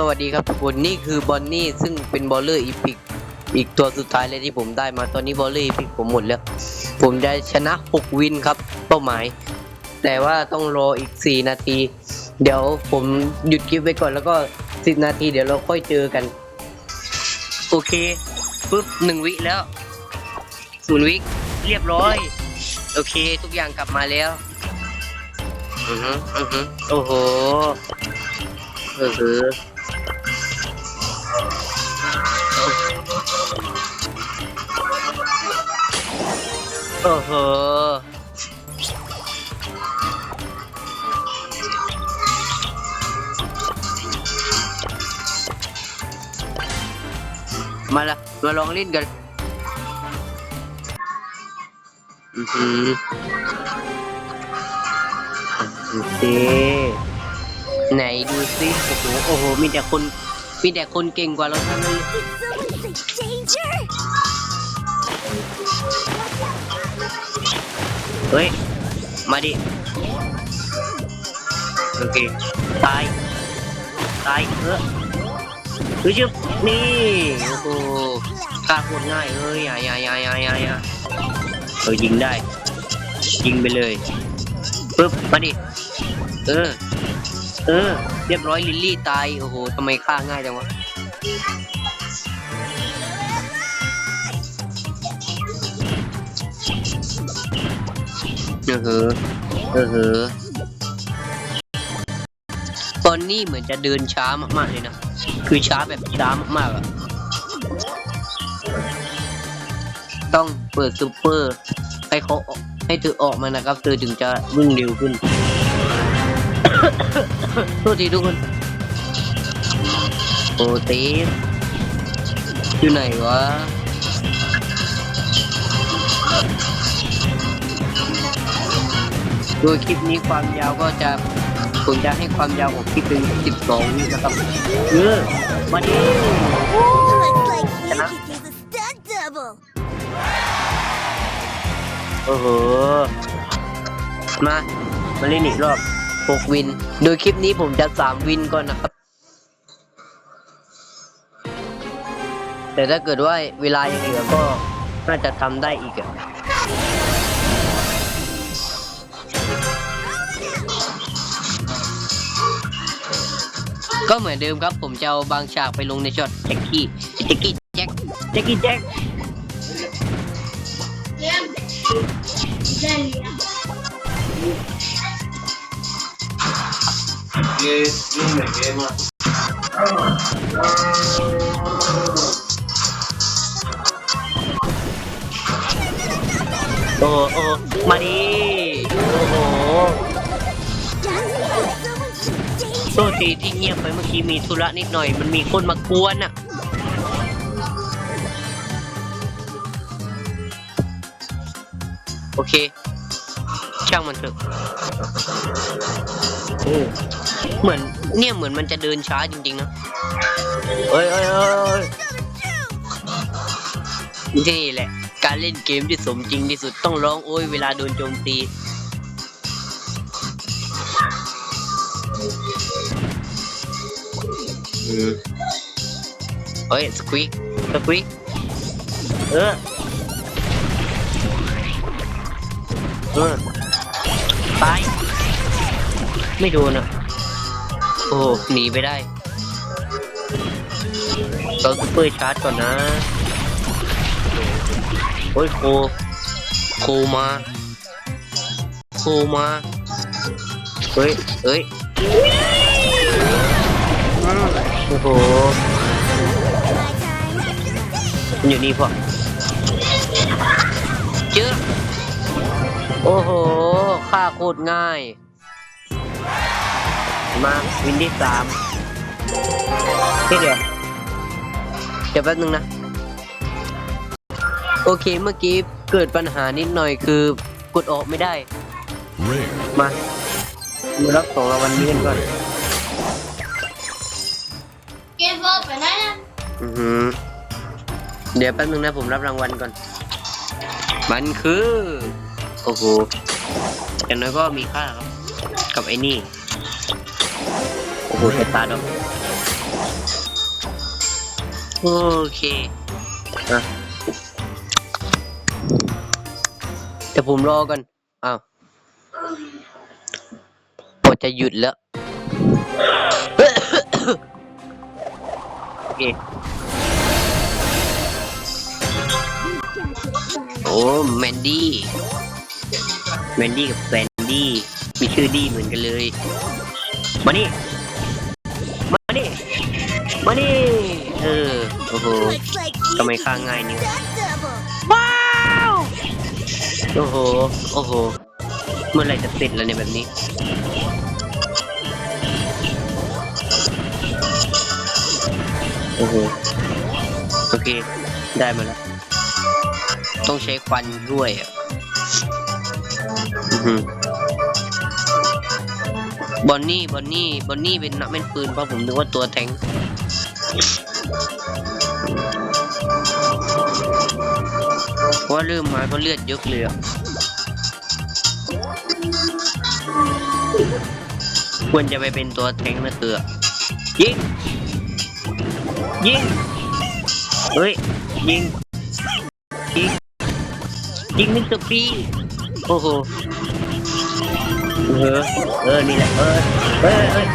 สวัสดีครับทุกคนนี่คือบอนนี่ซึ่งเป็นบอลเลอร์อีพิกอีกตัวสุดท้ายเลยที่ผมได้มาตอนนี้บอลเลอร์อีพิกผมหมดแล้ว ผมจะชนะ 6 วินครับเป้าหมาย แต่ว่าต้องรออีก 4 นาที เดี๋ยวผมหยุดคลิปไว้ก่อนแล้วก็ 10 นาทีเดี๋ยวเราค่อยเจอกัน โอเคปุ๊บหนึ่งวิแล้วศูนย์วิเรียบร้อย โอเค ทุกอย่างกลับมาแล้วอือฮึอือฮึโอ้โหเออคื โอ้โหมาละมาลองเล่นกัน อือหือโอเคไหนดูสิโอ้โห โอ้โห มีแต่คน มีแต่คนเก่งกว่าเราทั้งนั้น เฮ้ย มาดิ โอเค ตาย ตายเออคือชึบนี่ โอ้โหฆ่าโคตรง่ายเอ้ยอย่าอย่าอย่าอย่าอย่าอย่าเออยิงได้ ยิงไปเลยปึ๊บ มาดิ เออ เออ เรียบร้อยลิลลี่ตาย โอ้โหทำไมฆ่าง่ายจังวะ เออเหอเออเหอตอนนี้เหมือนจะเดินช้ามากๆเลยนะ คือช้าแบบช้ามากๆอะต้องเปิดซูเปอร์ให้เขาให้เธอออกมานะครับ เธอถึงจะวิ่งเร็วขึ้นโทษทีทุกคนโอเตสอยู่ไหนวะ โดยคลิปนี้ความยาวก็จะผมจะให้ความยาวของคลิปเป็น12วินะครับเออมาดิ Looks like you Hello? could use a stunt double. โอ้โห มา มาเล่นอีกรอบ 6 วิน โดยคลิปนี้ผมจะ 3 วินก่อนนะครับ แต่ถ้าเกิดว่าเวลายังเหลือก็น่าจะทำได้อีกอะ ก็เหมือนเดิมครับผมจะเอาบางฉากไปลงในช็อตแจ็คกี้แจ็คกี้แจ็คแจ็คกี้แจ็คโอ้โอ้มาดิโอ้โห ท danger? ษทีที่เงียบไปเมื่อกี้มีธุระนิดหน่อย มันมีคนมากวนอะ โอเค ช่างมันเถอะโอ้เหมือนเนี่ยเหมือนมันจะเดินช้าจริงๆนะเอ้ยเอ้ยเอ้ยเอ้ยนี่แหละ การเล่นเกมที่สมจริงที่สุดต้องร้องโอ้ยเวลาโดนโจมตี อืมเฮ้ยสควิกสควิกเออเออตายไม่โดนอะโอ้หนีไปได้เราซุปเปอร์ชาร์จก่อนนะโอ้ยโคโคมาโคมาเฮ้ยเฮ้ย โอ้โห My time. มันอยู่นี่พวกเจอโอ้โหฆ่าโคตรง่าย มาวินที่สามเฮ้ยเดี๋ยวเดี๋ยวแป๊บนึงนะ โอเคเมื่อกี้เกิดปัญหานิดหน่อยคือกดออกไม่ได้ Rare. มามารับของรางวัลนี้กันก่อน อือหือเดี๋ยวแป๊บนึงนะผมรับรางวัลก่อน มันคือ โอ้โหอย่างน้อยก็มีค่าครับ กับไอ้นี่ โอ้โหเห็ดตาดอกโอเคอะแต่ผมรอกันอ้าวพอจะหยุดแล้ว โอเค โอ้แมนดี้แมนดี้กับแฟนดี้มีชื่อดี้เหมือนกันเลย มานี่มานี่มานี่เออโอ้โหทำไม you ฆ่างง่ายนิ้ว stunt double. ว้าวโอ้โหโอ้โหเมื่อไรจะเสร็จแล้วเนี่ยแบบนี้โอ้โหโอเค ได้มาแล้ว ต้องใช้ควันด้วยอะอือหือบอนนี่บอนนี่บอนนี่เป็นนักแม่นปืนเพราะผมนึกว่าตัวแทงค์เพราะว่าเริ่มมาก็เลือดเยอะเลยอะควรจะไปเป็นตัวแทงค์นะเตือยิง ยิง เฮ้ย ยิงยิง ยิงมิสเตอร์ปีโอ้โหเออเออนี่แหละเออเออเออ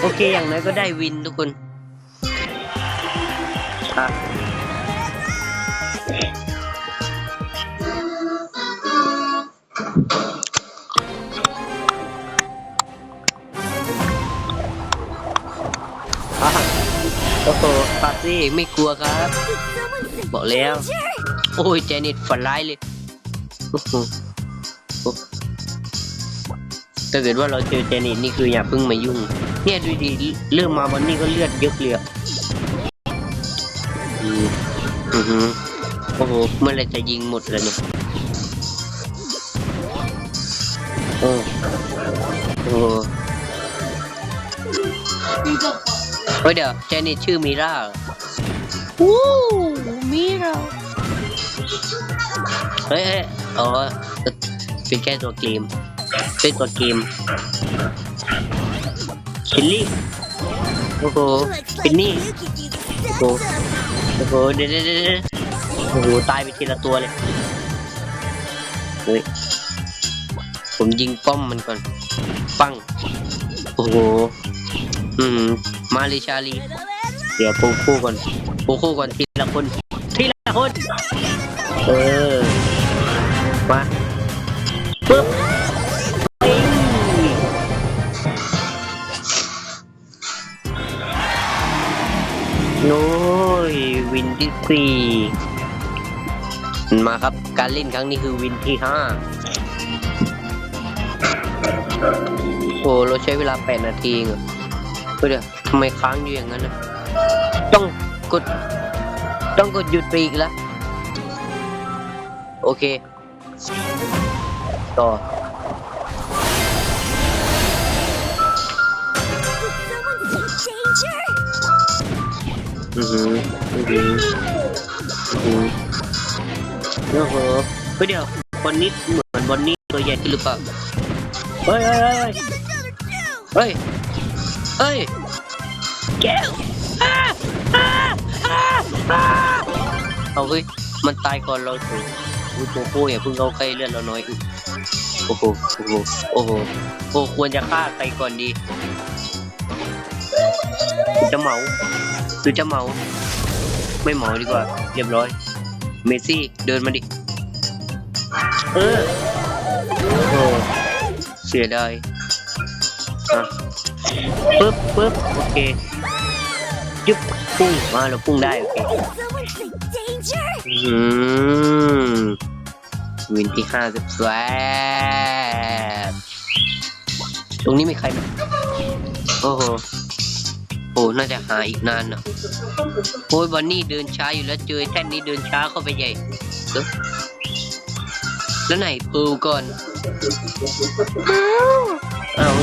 โอเคอย่างน้อยก็ได้วินทุกคนอะโอ้โหปาร์ตี้ไม่กลัวครับ บอกแล้ว โอ้ยเจนิตฝันร้ายเลย ถ้าเกิดว่าเราเจอเจนิตนี่คืออย่าเพิ่งมายุ่ง เนี่ยดูดิเริ่มมาวันนี้ก็เลือดเยอะเลยอะอืมอือหือโอ้โหเมื่อไหรจะยิงหมดเลยเนี่ยโอ้โอ้เฮ้ยเดี๋ยวเจนิตชื่อมิราเหรอโอ้มิราเฮ้ยเฮ้ย อ๋อเป็นแค่ตัวเกมเป็นตัวเกมคิลลี่โอ้โหเป็นนี่ you could use a stunt Cool. double. โอ้โหเดี๋ยวเดี๋ยวเดี๋ยวเดี๋ยวโอ้โหตายไปทีละตัวเลยเฮ้ยผมยิงป้อมมันก่อนปังโอ้โหอืมมาลยชาลีเดี๋ยวปูคู่ก่อนปูคู่ก่อนทีละคนทีละคนเออ มาปึ๊บโอ้ยวินที่สี่มาครับ การเล่นครั้งนี้คือวินที่ห้าโอ้เราใช้เวลาแปดนาทีเองเหรอเฮ้ยเดี๋ยวทำไมค้างอยู่อย่างนั้นนะต้องกด ต้องกดหยุดไปอีกแล้ว โอเค ต่อ Did someone say danger? อือหืออือหืออือหือโอ้โหเฮ้ยเดี๋ยวคนนี้เหมือนบอนนี่ตัวใหญ่ขึ้นหรือเปล่าเฮ้ยเฮ้ยเฮ้ย Got another two. เฮ้ยเฮ้ยแก้วอ้าอ้าอ้าอ้าเอาเฮ้ยมันตายก่อนเราถูก อุ้ยโกโก้อย่าเพิ่งเข้าใกล้เลือดเราน้อยอีกโอ้โหโอ้โหโอ้โหโอ้ควรจะฆ่าใครก่อนดีจะเหมาหรือจะเหมา ไม่เหมาดีกว่า เรียบร้อย เมซี่เดินมาดิ เออโอ้เสียดายปึ๊บปึ๊บโอเคยึบ พุ่งมาเราพุ่งได้โอเค Did someone say danger? อืมวินที่ห้าสิบแสบตรงนี้มีใครไหมโอ้โหโอ้น่าจะหาอีกนานอะโอ้ยบอนนี่เดินช้าอยู่แล้วเจอแท่นนี้เดินช้าเข้าไปใหญ่เอ้อแล้วไหนเปิลก่อนอ้าว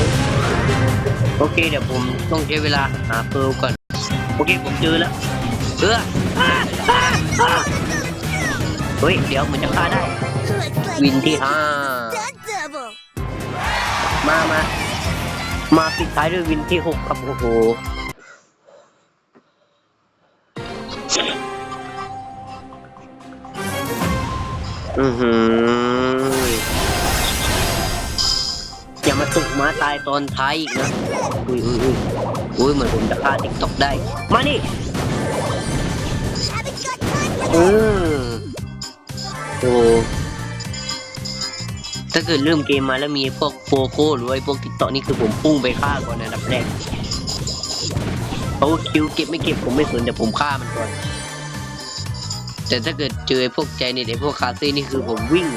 โอเคเดี๋ยวผมต้องใช้เวลาหาเปิลก่อน โอเคผมเจอแล้วเออเฮ้ย เดี๋ยวมือนจะฆ่าได้ วินที่ห้ามามา มาปิดท้ายด้วยวินที่หกครับโอ้โหอือหือย่ามาตุกม้าตายตอนท้ายอีกนะ อุ้ยอุ้ยอุ้ย อุ้ยเหมือนผมจะฆ่าติ๊กตอกได้ มานี่ Haven't got time for เออโอ้ถ้าเกิดเริ่มเกมมาแล้วมีพวกโฟโก้หรือไอ้พวกติ๊กตอกนี่คือผมพุ่งไปฆ่าก่อนอันดับแรกเพราะว่าคิวเก็บไม่เก็บผมไม่สนแต่ผมฆ่ามันก่อน แต่ถ้าเกิดเจอไอ้พวกใจเน็ตไอ้พวกคาเซ่นี่คือผมวิ่ง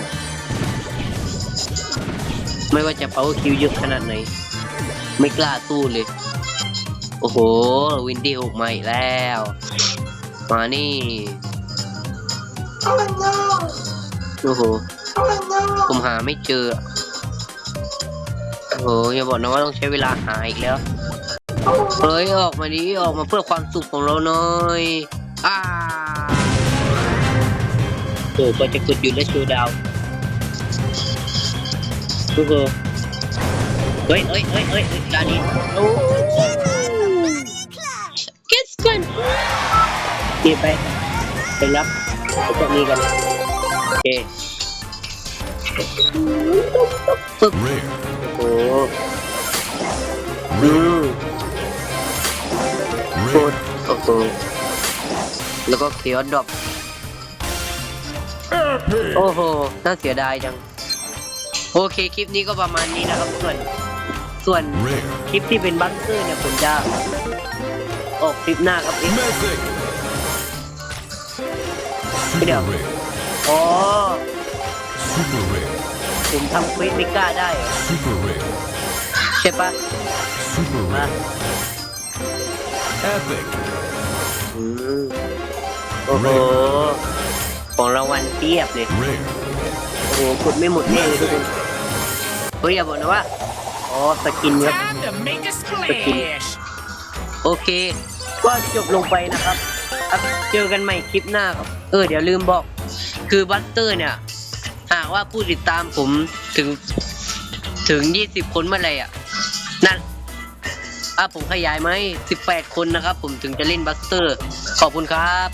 ไม่ว่าจะ power kill เยอะขนาดไหน ไม่กล้าสู้เลย โอ้โห วินดี้หกมาอีกแล้ว มานี่ โอ้โห ผมหาไม่เจอ โอ้โห อย่าบอกนะว่าต้องใช้เวลาหาอีกแล้ว เฮ้ย ออกมาดิ ออกมาเพื่อความสุขของเราหน่อยอ่าโอ้ก็จะกดหยุดและชว์ดาวโอ้โหเฮ้ยเฮ้ยเฮ้ยเฮ้ยดานี้โอ้ เก็บไปไปรับไอ้พวกนี้กัน โอเคปึ๊บ Rare. โอ้โหอืมโคต Rare. รโอ้โหแล้วก็เคียวดรอปโอ้โห น่าเสียดายจัง โอเค คลิปนี้ก็ประมาณนี้นะครับส่วน ส่วน Rare. คลิปที่เป็นบังเกอร์เนี่ยผมจะออกคลิปหน้าครับเอ๊ะ Mythic. Video. Super rare. อ๋อ Super rare. ผมทำเควสไม่กล้าได้เหรอ Super rare. ใช่ปะ Super มา rare. Epic. อืมโอ้โห ของรางวัลเทียบเลย Rare. โอ้โหกดไม่หมดแน่เลยทุกคน เฮ้ยอย่าบอกนะว่า อ๋อ สกินครับ Time to make a splash. โอเค ก็จบลงไปนะครับครับ เจอกันใหม่คลิปหน้าครับ เออเดี๋ยวลืมบอก คือบัสเตอร์เนี่ย หากว่าผู้ติดตามผมถึงถึงยี่สิบคนเมื่อไหร่อะ นั่นอะผมขยายไหมสิบแปดคนนะครับ ผมถึงจะเล่นบัสเตอร์ ขอบคุณครับ